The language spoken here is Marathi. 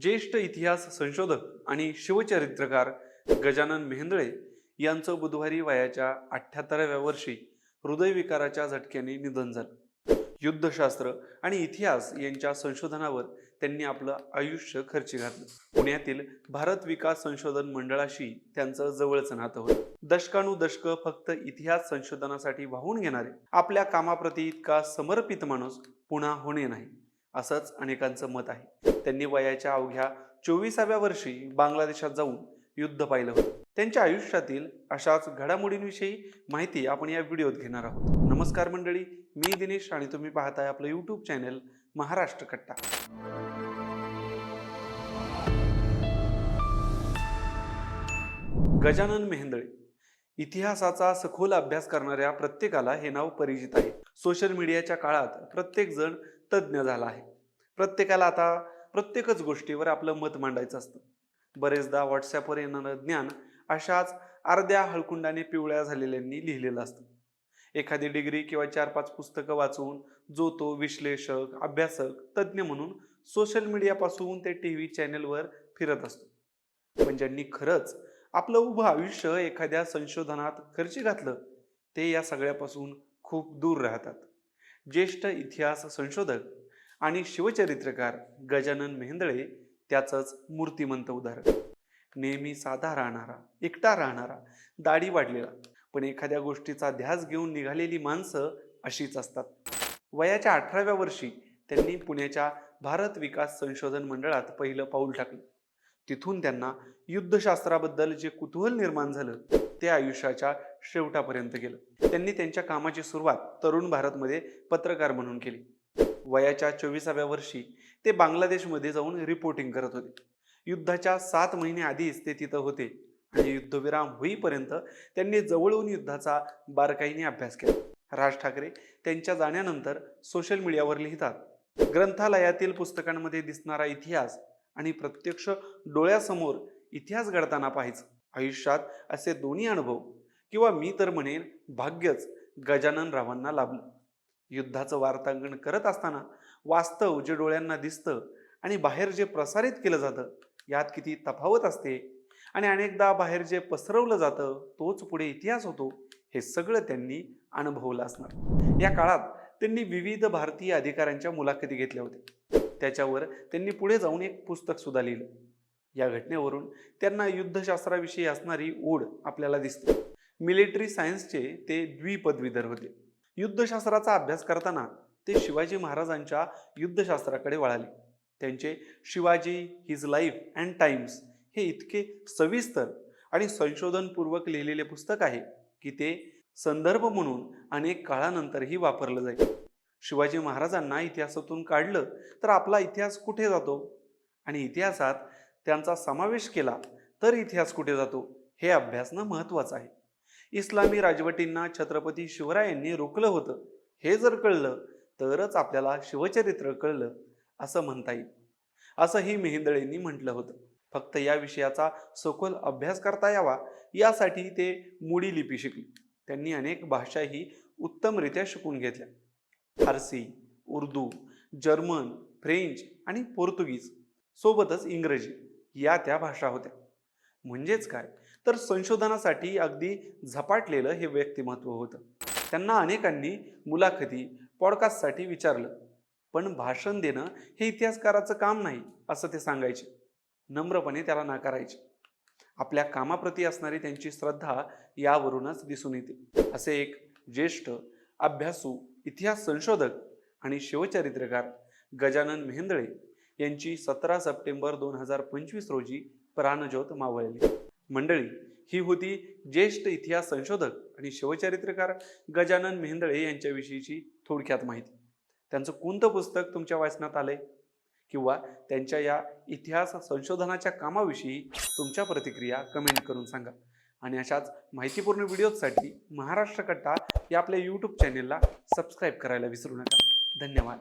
ज्येष्ठ इतिहास संशोधक आणि शिवचरित्रकार गजानन मेहेंदळे यांचं बुधवारी वयाच्या अठ्ठ्याहत्तराव्या वर्षी हृदयविकाराच्या झटक्याने निधन झालं. युद्धशास्त्र आणि इतिहास यांच्या संशोधनावर त्यांनी आपलं आयुष्य खर्ची घातलं. पुण्यातील भारत विकास संशोधन मंडळाशी त्यांचं जवळचं नातं होतं. दशकानुदशक फक्त इतिहास संशोधनासाठी वाहून घेणारे आपल्या कामाप्रती इतका समर्पित माणूस पुन्हा होणे नाही. असंच अनेकांचं मत आहे. त्यांनी वयाच्या अवघ्या चोवीसाव्या वर्षी बांगलादेशात जाऊन युद्ध पाहिलं होतं. त्यांच्या आयुष्यातील अशाच घडामोडींविषयी माहिती आपण या व्हिडिओत घेणार आहोत. नमस्कार मंडळी मी दिनेश आणि तुम्ही पाहताय आपलं यूट्यूब चॅनल महाराष्ट्र कट्टा. गजानन मेहंदळे. इतिहासाचा सखोल अभ्यास करणाऱ्या प्रत्येकाला हे नाव परिचित आहे. सोशल मीडियाच्या काळात प्रत्येक जण तज्ज्ञ झाला आहे. प्रत्येकाला आता प्रत्येकच गोष्टीवर आपलं मत मांडायचं असतं. बरेचदा व्हॉट्सॲपवर येणारं ज्ञान अशाच अर्ध्या हळकुंडाने पिवळ्या झालेल्यांनी लिहिलेलं असतं. एखादी डिग्री किंवा चार पाच पुस्तकं वाचून जो तो विश्लेषक अभ्यासक तज्ज्ञ म्हणून सोशल मीडियापासून ते टी व्ही चॅनलवर फिरत असतो. पण ज्यांनी खरंच आपलं उभं आयुष्य एखाद्या संशोधनात खर्ची घातलं ते या सगळ्यापासून खूप दूर राहतात. ज्येष्ठ इतिहास संशोधक आणि शिवचरित्रकार गजानन मेहेंदळे त्याचंच मूर्तिमंत उदाहरण. नेहमी साधा राहणारा एकटा राहणारा दाढी वाढलेला पण एखाद्या गोष्टीचा ध्यास घेऊन निघालेली माणसं अशीच असतात. वयाच्या अठराव्या वर्षी त्यांनी पुण्याच्या भारत विकास संशोधन मंडळात पहिलं पाऊल टाकलं. तिथून त्यांना युद्धशास्त्राबद्दल जे कुतूहल निर्माण झालं ते आयुष्याच्या शेवटापर्यंत गेलं. त्यांनी त्यांच्या कामाची सुरुवात तरुण भारतमध्ये पत्रकार म्हणून केली. वयाच्या चोवीसाव्या वर्षी ते बांगलादेशमध्ये जाऊन रिपोर्टिंग करत होते. युद्धाच्या सात महिने आधीच ते तिथं होते आणि युद्धविराम होईपर्यंत त्यांनी जवळून युद्धाचा बारकाईने अभ्यास केला. राज ठाकरे त्यांच्या जाण्यानंतर सोशल मीडियावर लिहितात ग्रंथालयातील पुस्तकांमध्ये दिसणारा इतिहास आणि प्रत्यक्ष डोळ्यासमोर इतिहास घडताना पाहायचं. आयुष्यात असे दोन्ही अनुभव किंवा मी तर म्हणेन भाग्यच गजानन रावांना लाभलं. युद्धाचं वार्तांकन करत असताना वास्तव जे डोळ्यांना दिसतं आणि बाहेर जे प्रसारित केलं जातं यात किती तफावत असते आणि अनेकदा बाहेर जे पसरवलं जातं तोच पुढे इतिहास होतो हे सगळं त्यांनी अनुभवलं असणार. या काळात त्यांनी विविध भारतीय अधिकाऱ्यांच्या मुलाखती घेतल्या होत्या. त्याच्यावर त्यांनी पुढे जाऊन एक पुस्तक सुद्धा लिहिलं. या घटनेवरून त्यांना युद्धशास्त्राविषयी असणारी ओढ आपल्याला दिसते. मिलिटरी सायन्सचे ते द्विपदवीधर होते. युद्धशास्त्राचा अभ्यास करताना ते शिवाजी महाराजांच्या युद्धशास्त्राकडे वळाले. त्यांचे Shivaji his life and times हे इतके सविस्तर आणि संशोधनपूर्वक लिहिलेले पुस्तक आहे की ते संदर्भ म्हणून अनेक काळानंतरही वापरलं जाईल. शिवाजी महाराजांना इतिहासातून काढलं तर आपला इतिहास कुठे जातो? आणि इतिहासात त्यांचा समावेश केला तर इतिहास कुठे जातो? हे अभ्यासणं महत्त्वाचं आहे. इस्लामी राजवटींना छत्रपती शिवरायांनी रोखलं होतं. हे जर कळलं तरच आपल्याला शिवचरित्र कळलं असं म्हणता येईल. असंही मेहेंदळेंनी म्हटलं होतं. फक्त या विषयाचा सखोल अभ्यास करता यावा यासाठी ते मुडी लिपी शिकली. त्यांनी अनेक भाषाही उत्तमरित्या शिकून घेतल्या. फारसी उर्दू जर्मन फ्रेंच आणि पोर्तुगीज सोबतच इंग्रजी. या त्या भाषा होत्या. म्हणजेच काय? तर संशोधनासाठी अगदी झपाटलेलं हे व्यक्तिमत्व होतं. त्यांना अनेकांनी मुलाखती पॉडकास्टसाठी विचारलं पण भाषण देणं हे इतिहासकाराचं काम नाही असं ते सांगायचे. नम्रपणे त्याला नाकारायचे. आपल्या कामाप्रती असणारी त्यांची श्रद्धा यावरूनच दिसून येते. असे एक ज्येष्ठ अभ्यासू इतिहास संशोधक आणि शिवचरित्रकार गजानन मेहेंदळे यांची सतरा सप्टेंबर दोन हजार पंचवीस रोजी प्राणज्योत मावळली. मंडळी ही होती ज्येष्ठ इतिहास संशोधक आणि शिवचरित्रकार गजानन मेहेंदळे यांच्याविषयीची थोडक्यात माहिती. त्यांचं कोणतं पुस्तक तुमच्या वाचनात आलंय किंवा त्यांच्या या इतिहास संशोधनाच्या कामाविषयी तुमच्या प्रतिक्रिया कमेंट करून सांगा. आणि अशाच माहितीपूर्ण व्हिडिओजसाठी महाराष्ट्र कट्टा या आपल्या यूट्यूब चॅनेलला सबस्क्राईब करायला विसरू नका. धन्यवाद.